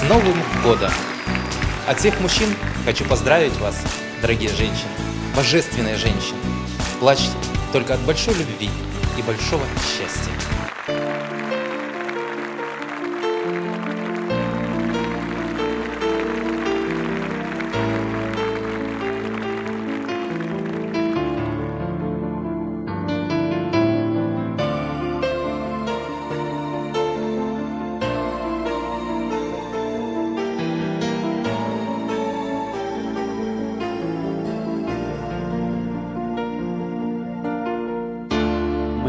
С Новым годом! От всех мужчин хочу поздравить вас, дорогие женщины, божественные женщины. Плачьте только от большой любви и большого счастья.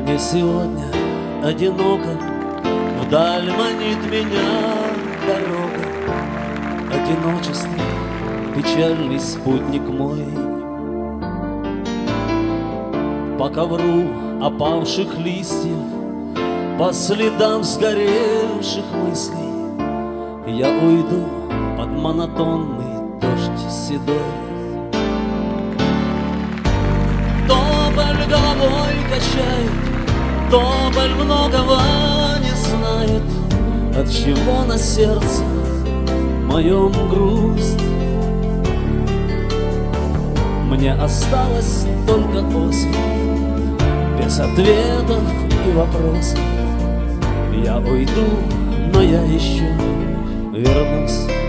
Мне сегодня одиноко Вдаль манит меня дорога. Одиночество, печальный спутник мой. По ковру опавших листьев По следам сгоревших мыслей Я уйду под монотонный дождь седой. Головой качает, Тополь многого не знает, От чего на сердце моем грусть. Мне осталась только осень, Без ответов и вопросов. Я уйду, но я еще вернусь.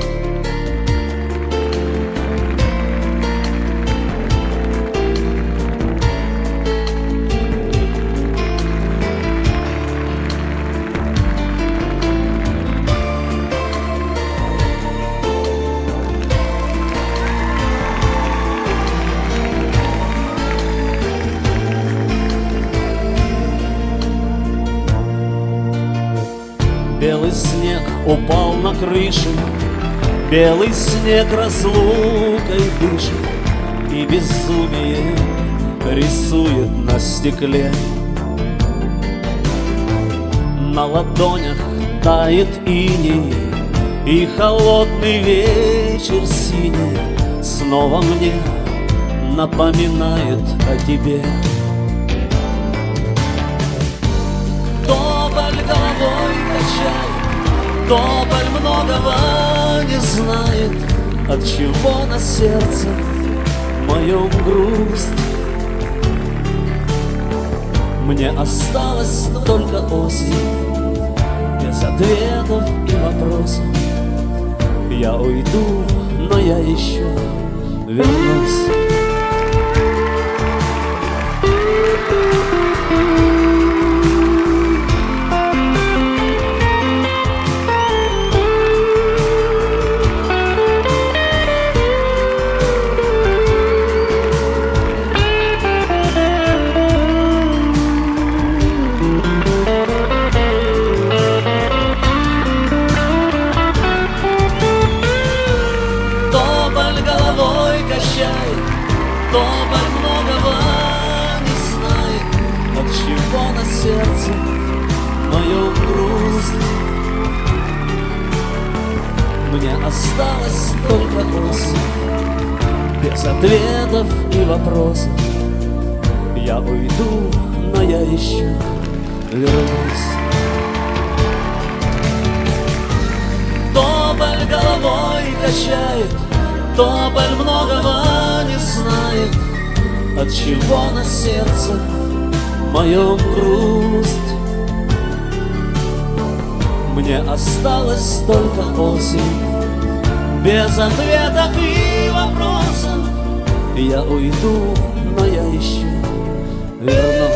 Белый снег упал на крышу, Белый снег разлукой дышит И безумие рисует на стекле. На ладонях тает иней, И холодный вечер синий Снова мне напоминает о тебе. Тополь головой качает, Тополь многого не знает, От чего на сердце моем грусть. Мне осталась только осень, Без ответов и вопросов. Я уйду, но я еще вернусь. Многого не знает, От чего на сердце моем грусть. Мне осталась только осень, Без ответов и вопросов. Я уйду, но я еще вернусь. Тополь головой качает, Тополь многого не знает, От чего на сердце моем грусть. Мне осталась только осень, Без ответов и вопросов. Я уйду, но я еще вернусь.